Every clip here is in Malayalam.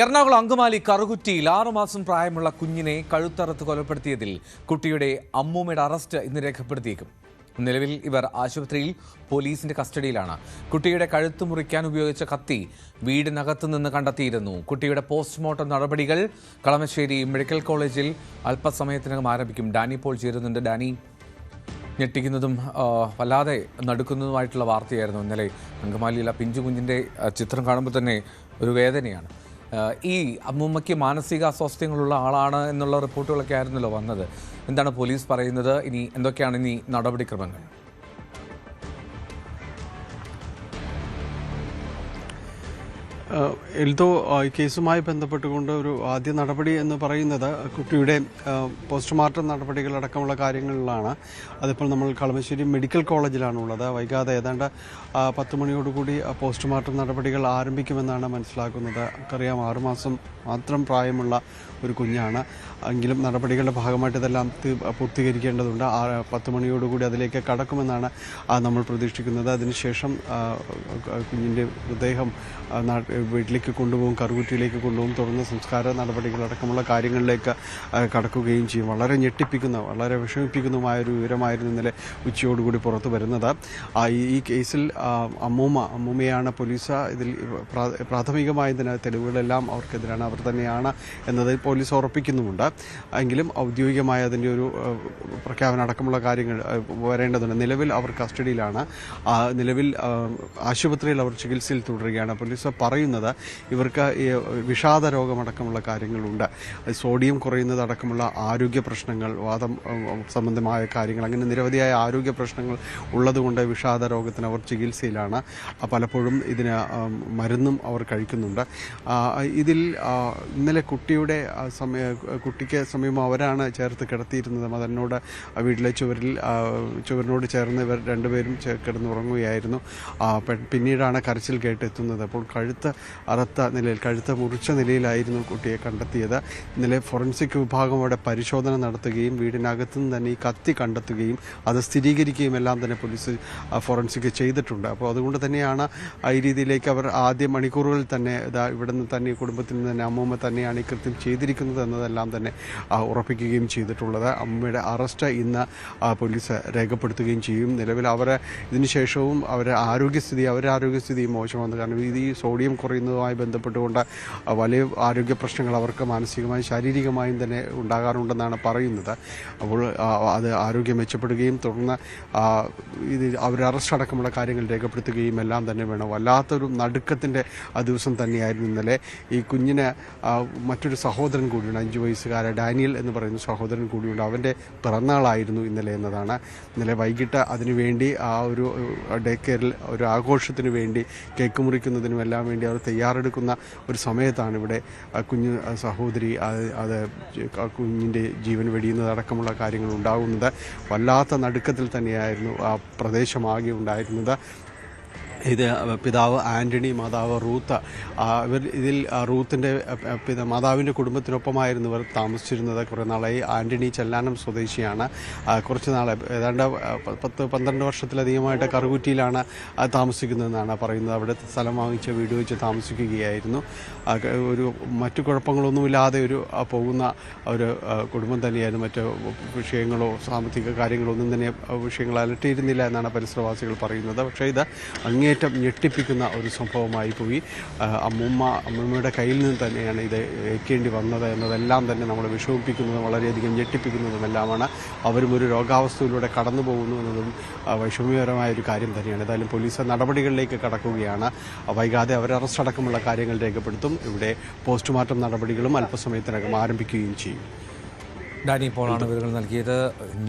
എറണാകുളം അങ്കമാലി കറുകുറ്റിയിൽ ആറുമാസം പ്രായമുള്ള കുഞ്ഞിനെ കഴുത്തറുത്ത് കൊലപ്പെടുത്തിയതിൽ കുട്ടിയുടെ അമ്മൂമ്മയുടെ അറസ്റ്റ് ഇന്ന് രേഖപ്പെടുത്തിയേക്കും. നിലവിൽ ഇവർ ആശുപത്രിയിൽ പോലീസിന്റെ കസ്റ്റഡിയിലാണ്. കുട്ടിയുടെ കഴുത്ത് മുറിക്കാൻ ഉപയോഗിച്ച കത്തി വീടിനകത്ത് നിന്ന് കണ്ടെത്തിയിരുന്നു. കുട്ടിയുടെ പോസ്റ്റ്മോർട്ടം നടപടികൾ കളമശ്ശേരി മെഡിക്കൽ കോളേജിൽ അല്പസമയത്തിനകം ആരംഭിക്കും. ഡാനി പോൾ ചേരുന്നുണ്ട്. ഡാനി ഞെട്ടിക്കുന്നതും വല്ലാതെ നടുക്കുന്നതുമായിട്ടുള്ള വാർത്തയായിരുന്നു. ഇന്നലെ അങ്കമാലിയിലെ പിഞ്ചു കുഞ്ഞിന്റെ ചിത്രം കാണുമ്പോൾ തന്നെ ഒരു വേദനയാണ്. ഈ അമ്മൂമ്മയ്ക്ക് മാനസിക അസ്വാസ്ഥ്യങ്ങളുള്ള ആളാണ് എന്നുള്ള റിപ്പോർട്ടുകളൊക്കെ ആയിരുന്നല്ലോ വന്നത്. എന്താണ് പോലീസ് പറയുന്നത്? ഇനി എന്തൊക്കെയാണ് ഇനി നടപടിക്രമങ്ങൾ? എൽദോ കേസുമായി ബന്ധപ്പെട്ടുകൊണ്ട് ഒരു ആദ്യ നടപടി എന്ന് പറയുന്നത് കുട്ടിയുടെ പോസ്റ്റ്മോർട്ടം നടപടികളടക്കമുള്ള കാര്യങ്ങളിലാണ്. അതിപ്പോൾ നമ്മൾ കളമശ്ശേരി മെഡിക്കൽ കോളേജിലാണ് ഉള്ളത് വൈകാതെ ഏതാണ്ട് പത്ത് മണിയോടുകൂടി പോസ്റ്റ്മോർട്ടം നടപടികൾ ആരംഭിക്കുമെന്നാണ് മനസ്സിലാക്കുന്നത്. നമുക്കറിയാം ആറുമാസം മാത്രം പ്രായമുള്ള ഒരു കുഞ്ഞാണ്. എങ്കിലും നടപടികളുടെ ഭാഗമായിട്ട് ഇതെല്ലാം പൂർത്തീകരിക്കേണ്ടതുണ്ട്. പത്ത് മണിയോടുകൂടി അതിലേക്ക് കടക്കുമെന്നാണ് നമ്മൾ പ്രതീക്ഷിക്കുന്നത്. അതിനുശേഷം കുഞ്ഞിന്റെ മൃതദേഹം വീട്ടിലേക്ക് കൊണ്ടുപോകും കറുകുറ്റിയിലേക്ക് കൊണ്ടുപോകും തുടർന്ന് സംസ്കാര നടപടികളടക്കമുള്ള കാര്യങ്ങളിലേക്ക് കടക്കുകയും ചെയ്യും. വളരെ ഞെട്ടിപ്പിക്കുന്ന വളരെ വിഷമിപ്പിക്കുന്നതുമായ ഒരു വിവരമായിരുന്നു ഇന്നലെ ഉച്ചയോടുകൂടി പുറത്തു വരുന്നത്. ഈ- കേസിൽ അമ്മൂമ്മ അമ്മൂമ്മയാണ് പോലീസ് ഇതിൽ പ്രാഥമികമായി ഇതിന് തെളിവുകളെല്ലാം അവർക്കെതിരാണ് അവർ തന്നെയാണ് എന്നത് പോലീസ് ഉറപ്പിക്കുന്നുമുണ്ട്. എങ്കിലും ഔദ്യോഗികമായ അതിന്റെ ഒരു പ്രഖ്യാപനം അടക്കമുള്ള കാര്യങ്ങൾ വരേണ്ടതുണ്ട്. നിലവിൽ അവർ കസ്റ്റഡിയിലാണ്. നിലവിൽ ആശുപത്രിയിൽ അവർ ചികിത്സയിൽ തുടരുകയാണ്. പോലീസ് പറയുന്നത് ഇവർക്ക് വിഷാദ രോഗമടക്കമുള്ള കാര്യങ്ങളുണ്ട്. സോഡിയം കുറയുന്നത് അടക്കമുള്ള ആരോഗ്യ പ്രശ്നങ്ങൾ വാദം സംബന്ധമായ കാര്യങ്ങൾ അങ്ങനെ നിരവധിയായ ആരോഗ്യ പ്രശ്നങ്ങൾ ഉള്ളതുകൊണ്ട് വിഷാദ രോഗത്തിന് അവർ ചികിത്സയിലാണ്. പലപ്പോഴും ഇതിന് മരുന്നും അവർ കഴിക്കുന്നുണ്ട്. ഇതിൽ ഇന്നലെ കുട്ടിയുടെ സമയ കുട്ടിക്ക് സമയം അവരാണ് ചേർത്ത് കിടത്തിയിരുന്നത്. മദനോട് വീട്ടിലെ ചുവരിൽ ചുവരനോട് ചേർന്ന് ഇവർ രണ്ടുപേരും കിടന്നുറങ്ങുകയായിരുന്നു. പിന്നീടാണ് കരച്ചിൽ കേട്ടെത്തുന്നത്. അപ്പോൾ കഴുത്ത് അറുത്ത നിലയിൽ കഴുത്ത് മുറിച്ച നിലയിലായിരുന്നു കുട്ടിയെ കണ്ടെത്തിയത്. ഇന്നലെ ഫോറൻസിക് വിഭാഗം അവിടെ പരിശോധന നടത്തുകയും വീടിനകത്തു നിന്ന് തന്നെ ഈ കത്തി കണ്ടെത്തുകയും അത് സ്ഥിരീകരിക്കുകയും എല്ലാം തന്നെ പോലീസ് ഫോറൻസിക് ചെയ്തിട്ടുണ്ട്. അപ്പോൾ അതുകൊണ്ട് തന്നെയാണ് ഈ രീതിയിലേക്ക് അവർ ആദ്യ മണിക്കൂറുകളിൽ തന്നെ ഇതാ ഇവിടെ നിന്ന് തന്നെ കുടുംബത്തിൽ നിന്ന് തന്നെ അമ്മൂമ്മ തന്നെയാണ് ഈ കൃത്യം ചെയ്തിരിക്കുന്നത് എന്നതെല്ലാം തന്നെ ഉറപ്പിക്കുകയും ചെയ്തിട്ടുള്ളത്. അമ്മയുടെ അറസ്റ്റ് ഇന്ന് പോലീസ് രേഖപ്പെടുത്തുകയും ചെയ്യും. നിലവിൽ അവരെ ഇതിനുശേഷവും അവരുടെ ആരോഗ്യസ്ഥിതി അവരുടെ ആരോഗ്യസ്ഥിതി മോശമാണ്. കാരണം ഇത് ഈ സോഡിയം കുറയുന്നതുമായി ബന്ധപ്പെട്ടുകൊണ്ട് വലിയ ആരോഗ്യ പ്രശ്നങ്ങൾ അവർക്ക് മാനസികമായും ശാരീരികമായും തന്നെ ഉണ്ടാകാറുണ്ടെന്നാണ് പറയുന്നത്. അപ്പോൾ അത് ആരോഗ്യം മെച്ചപ്പെടുകയും തുടർന്ന് ഇത് അവർ അറസ്റ്റ് അടക്കമുള്ള കാര്യങ്ങൾ രേഖപ്പെടുത്തുകയും എല്ലാം തന്നെ വേണം. വല്ലാത്തൊരു നടുക്കത്തിന്റെ ആ ദിവസം തന്നെയായിരുന്നു ഇന്നലെ. ഈ കുഞ്ഞിന് മറ്റൊരു സഹോദരൻ കൂടിയുണ്ട് അഞ്ച് വയസ്സുകാരൻ ഡാനിയൽ എന്ന് പറയുന്ന സഹോദരൻ കൂടിയുണ്ട്. അവന്റെ പിറന്നാളായിരുന്നു ഇന്നലെ എന്നതാണ്. ഇന്നലെ വൈകിട്ട് അതിനുവേണ്ടി ആ ഒരു ഡേ കെയറിൽ ഒരു ആഘോഷത്തിന് വേണ്ടി കേക്ക് മുറിക്കുന്നതിനും എല്ലാം വേണ്ടി അവർ തയ്യാറെടുക്കുന്ന ഒരു സമയത്താണ് ഇവിടെ കുഞ്ഞു സഹോദരി അത് അത് കുഞ്ഞിന്റെ ജീവൻ വെടിയുന്നതടക്കമുള്ള കാര്യങ്ങൾ ഉണ്ടാകുന്നത്. വല്ലാത്ത നടുക്കത്തിൽ തന്നെയായിരുന്നു ആ പ്രദേശമാകെ ഉണ്ടായിരുന്നത്. ഇത് പിതാവ് ആന്റണി മാതാവ് റൂത്ത് ഇവർ ഇതിൽ റൂത്തിന്റെ മാതാവിന്റെ കുടുംബത്തിനൊപ്പമായിരുന്നു ഇവർ താമസിച്ചിരുന്നത്. കുറേ നാളായി ആന്റണി ചെല്ലാനം സ്വദേശിയാണ്. കുറച്ച് നാളെ ഏതാണ്ട് പത്ത് പന്ത്രണ്ട് വർഷത്തിലധികമായിട്ട് കറുകുറ്റിയിലാണ് താമസിക്കുന്നതെന്നാണ് പറയുന്നത്. അവിടെ സ്ഥലം വാങ്ങിച്ച് വീട് വെച്ച് താമസിക്കുകയായിരുന്നു. ഒരു മറ്റു കുഴപ്പങ്ങളൊന്നുമില്ലാതെ ഒരു പോകുന്ന ഒരു കുടുംബം തന്നെയായിരുന്നു. മറ്റ് വിഷയങ്ങളോ സാമ്പത്തിക കാര്യങ്ങളോ ഒന്നും തന്നെ വിഷയങ്ങൾ അലട്ടിയിരുന്നില്ല എന്നാണ് പരിസരവാസികൾ പറയുന്നത്. പക്ഷേ ഇത് അങ്ങേയറ്റം ഞെട്ടിപ്പിക്കുന്ന ഒരു സംഭവമായി പോയി. അമ്മൂമ്മ അമ്മൂമ്മയുടെ കയ്യിൽ നിന്ന് തന്നെയാണ് ഇത് ഏൽക്കേണ്ടി വന്നത് എന്നതെല്ലാം തന്നെ നമ്മളെ വിഷമിപ്പിക്കുന്നതും വളരെയധികം ഞെട്ടിപ്പിക്കുന്നതുമെല്ലാമാണ്. അവരും ഒരു രോഗാവസ്ഥയിലൂടെ കടന്നു പോകുന്നു എന്നതും വിഷമകരമായ ഒരു കാര്യം തന്നെയാണ്. ഏതായാലും പോലീസ് നടപടികളിലേക്ക് കടക്കുകയാണ്. വൈകാതെ അവർ അറസ്റ്റ് അടക്കമുള്ള കാര്യങ്ങൾ രേഖപ്പെടുത്തും. ഇവിടെ പോസ്റ്റ്മോർട്ടം നടപടികളും അല്പസമയത്തിനകം ആരംഭിക്കുകയും ചെയ്യും. ഡാനി പോളാണ് വിവരങ്ങൾ നൽകിയത്.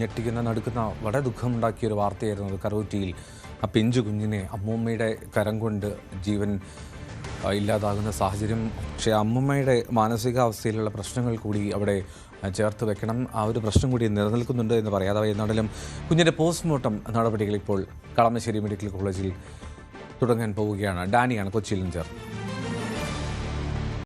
ഞെട്ടിക്കുന്ന നടുക്കുന്ന വളരെ ദുഃഖമുണ്ടാക്കിയ ഒരു വാർത്തയായിരുന്നു കറൂറ്റിയിൽ ആ പിഞ്ചു കുഞ്ഞിനെ അമ്മൂമ്മയുടെ കരം കൊണ്ട് ജീവൻ ഇല്ലാതാകുന്ന സാഹചര്യം പക്ഷേ അമ്മൂമ്മയുടെ മാനസികാവസ്ഥയിലുള്ള പ്രശ്നങ്ങൾ കൂടി അവിടെ ചേർത്ത് വെക്കണം. ആ ഒരു പ്രശ്നം കൂടി നിലനിൽക്കുന്നുണ്ട് എന്ന് പറയാതെ എന്നാണെങ്കിലും കുഞ്ഞിന്റെ പോസ്റ്റ്മോർട്ടം നടപടികൾ ഇപ്പോൾ കളമശ്ശേരി മെഡിക്കൽ കോളേജിൽ തുടങ്ങാൻ പോവുകയാണ്. ഡാനിയാണ് കൊച്ചിയിലും ചേർന്നത്.